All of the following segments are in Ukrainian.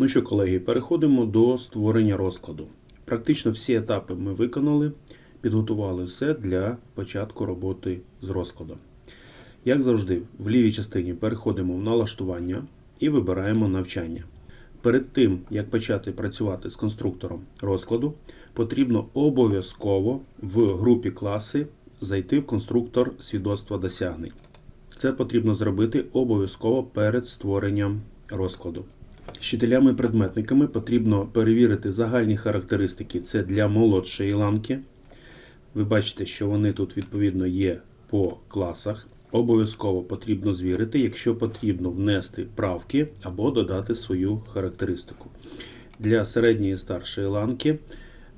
Ну що, колеги, переходимо до створення розкладу. Практично всі етапи ми виконали, підготували все для початку роботи з розкладом. Як завжди, в лівій частині переходимо в налаштування і вибираємо навчання. Перед тим, як почати працювати з конструктором розкладу, потрібно обов'язково в групі класи зайти в конструктор свідоцтва досягнень. Це потрібно зробити обов'язково перед створенням розкладу. Вчителями-предметниками потрібно перевірити загальні характеристики. Це для молодшої ланки. Ви бачите, що вони тут відповідно є по класах. Обов'язково потрібно звірити, якщо потрібно внести правки або додати свою характеристику. Для середньої і старшої ланки,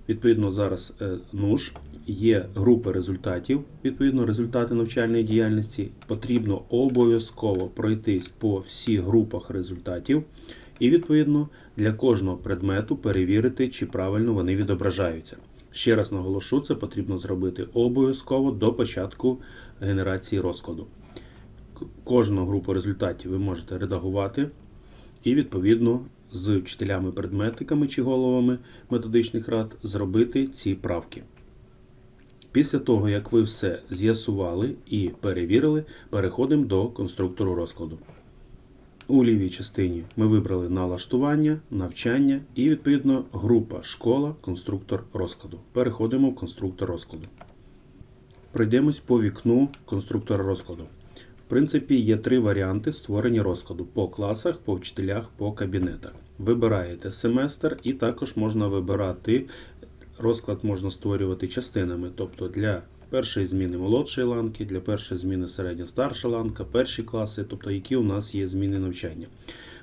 відповідно, зараз е, нуж, є групи результатів, відповідно, результати навчальної діяльності. Потрібно обов'язково пройтись по всіх групах результатів. І, відповідно, для кожного предмету перевірити, чи правильно вони відображаються. Ще раз наголошу, це потрібно зробити обов'язково до початку генерації розкладу. Кожну групу результатів ви можете редагувати і, відповідно, з вчителями-предметниками чи головами методичних рад зробити ці правки. Після того, як ви все з'ясували і перевірили, переходимо до конструктору розкладу. У лівій частині ми вибрали налаштування, навчання і, відповідно, група школа, конструктор розкладу. Переходимо в конструктор розкладу. Пройдемось по вікну конструктора розкладу. В принципі, є три варіанти створення розкладу по класах, по вчителях, по кабінетах. Вибираєте семестр і також можна вибирати розклад можна створювати частинами, тобто для першої зміни молодшої ланки, для першої зміни середня старша ланка, перші класи, тобто які у нас є зміни навчання.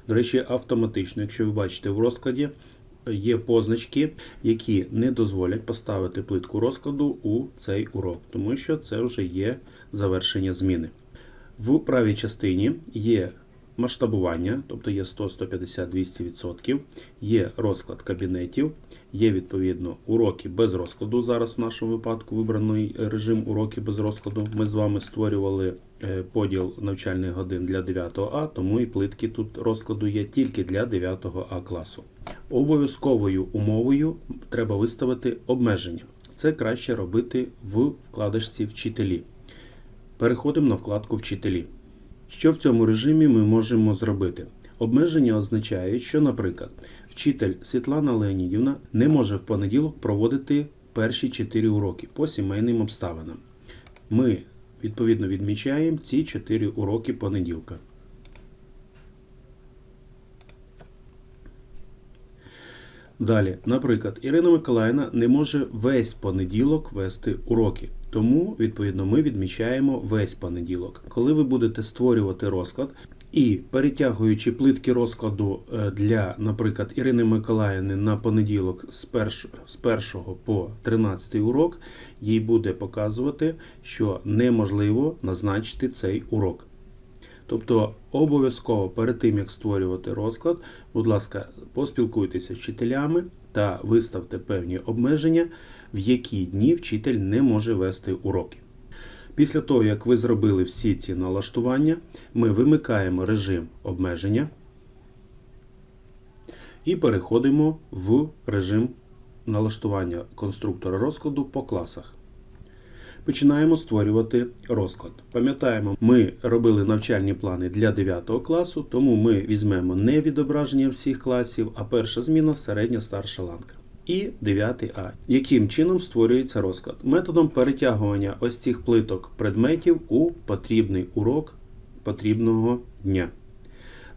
До речі, автоматично, якщо ви бачите в розкладі, є позначки, які не дозволять поставити плитку розкладу у цей урок, тому що це вже є завершення зміни. В правій частині є масштабування, тобто є 100, 150, 200%, є розклад кабінетів, є відповідно уроки без розкладу. Зараз в нашому випадку вибраний режим уроки без розкладу. Ми з вами створювали е, поділ навчальних годин для 9 А, тому і плитки тут розкладу є тільки для 9 А класу. Обов'язковою умовою треба виставити обмеження. Це краще робити в вкладочці вчителі. Переходимо на вкладку Вчителі. Що в цьому режимі ми можемо зробити? Обмеження означають, що, наприклад, вчитель Світлана Леонідівна не може в понеділок проводити перші 4 уроки по сімейним обставинам. Ми відповідно відмічаємо ці 4 уроки понеділка. Далі, наприклад, Ірина Миколаївна не може весь понеділок вести уроки. Тому, відповідно, ми відмічаємо весь понеділок. Коли ви будете створювати розклад і перетягуючи плитки розкладу е, для, наприклад, Ірини Миколаївни на понеділок з 1, з 1 по 13 урок, їй буде показувати, що неможливо назначити цей урок. Тобто обов'язково перед тим, як створювати розклад, будь ласка, поспілкуйтеся з вчителями та виставте певні обмеження, в які дні вчитель не може вести уроки. Після того, як ви зробили всі ці налаштування, ми вимикаємо режим обмеження і переходимо в режим налаштування конструктора розкладу по класах. Починаємо створювати розклад. Пам'ятаємо, ми робили навчальні плани для 9 класу, тому ми візьмемо не відображення всіх класів, а перша зміна середня старша ланка. І 9 А. Яким чином створюється розклад? Методом перетягування ось цих плиток предметів у потрібний урок потрібного дня.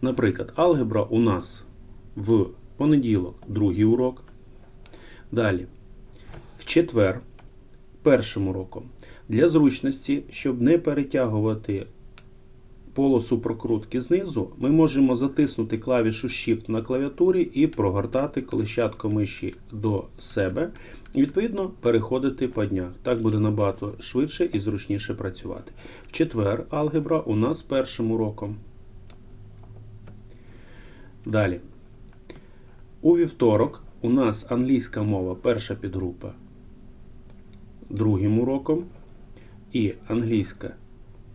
Наприклад, алгебра у нас в понеділок другий урок. Далі, в четвер першим уроком. Для зручності, щоб не перетягувати полосу прокрутки знизу, ми можемо затиснути клавішу Shift на клавіатурі і прогортати колещатко миші до себе. І, відповідно, переходити по днях. Так буде набагато швидше і зручніше працювати. В четвер алгебра у нас першим уроком. Далі. У вівторок у нас англійська мова перша підгрупа другим уроком. І англійська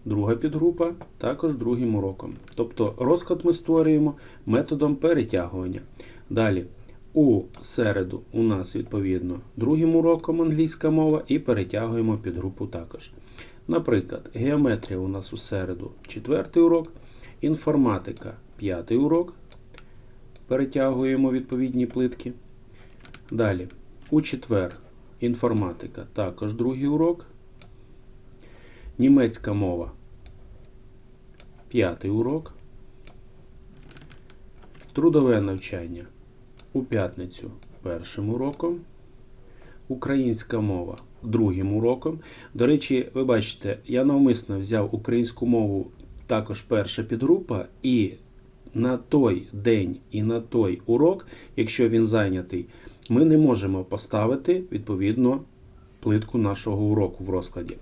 друга підгрупа також другим уроком. Тобто розклад ми створюємо методом перетягування. Далі, у середу у нас відповідно другим уроком англійська мова і перетягуємо під групу також. Наприклад, геометрія у нас у середу четвертий урок, інформатика п'ятий урок. Перетягуємо відповідні плитки. Далі, у четвер інформатика також другий урок. Німецька мова п'ятий урок. Трудове навчання у п'ятницю першим уроком. Українська мова другим уроком. До речі, ви бачите, я навмисно взяв українську мову також перша підгрупа, і на той день і на той урок, якщо він зайнятий, ми не можемо поставити відповідно плитку нашого уроку в розкладі.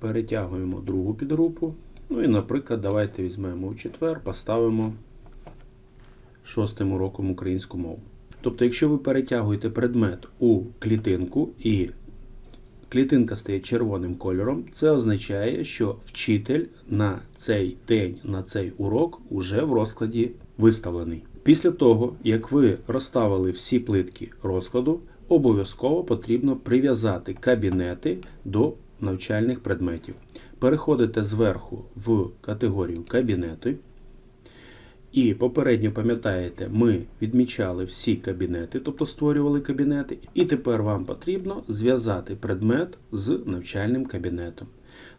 Перетягуємо другу підгрупу. Ну і, наприклад, давайте візьмемо у четвер, поставимо шостим уроком українську мову. Тобто, якщо ви перетягуєте предмет у клітинку і клітинка стає червоним кольором, це означає, що вчитель на цей день, на цей урок уже в розкладі виставлений. Після того, як ви розставили всі плитки розкладу, обов'язково потрібно прив'язати кабінети до навчальних предметів. Переходите зверху в категорію кабінети. І попередньо пам'ятаєте, ми відмічали всі кабінети, тобто створювали кабінети, і тепер вам потрібно зв'язати предмет з навчальним кабінетом.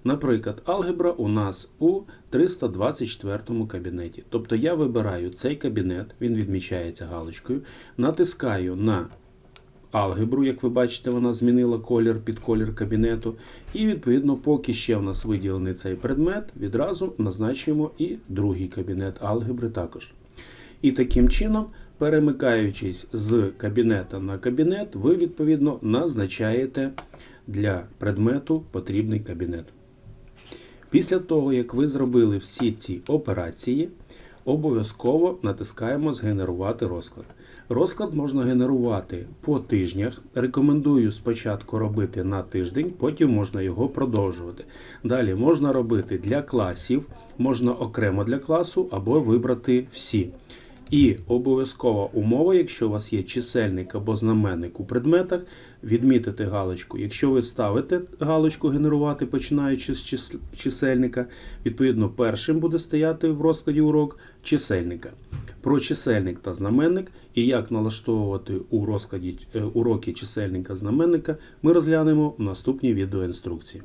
Наприклад, алгебра у нас у 324 кабінеті. Тобто я вибираю цей кабінет, він відмічається галочкою, натискаю на алгебру, як ви бачите, вона змінила колір під колір кабінету. І, відповідно, поки ще в нас виділений цей предмет, відразу назначуємо і другий кабінет алгебри також. І таким чином, перемикаючись з кабінета на кабінет, ви, відповідно, назначаєте для предмету потрібний кабінет. Після того, як ви зробили всі ці операції, обов'язково натискаємо Згенерувати розклад. Розклад можна генерувати по тижнях. Рекомендую спочатку робити на тиждень, потім можна його продовжувати. Далі можна робити для класів, можна окремо для класу або вибрати всі. І обов'язкова умова, якщо у вас є чисельник або знаменник у предметах, відмітити галочку. Якщо ви ставите галочку генерувати, починаючи з чис- чисельника, відповідно, першим буде стояти в розкладі урок чисельника. Про чисельник та знаменник і як налаштовувати у розкладі е, уроки чисельника знаменника ми розглянемо в наступній відеоінструкції.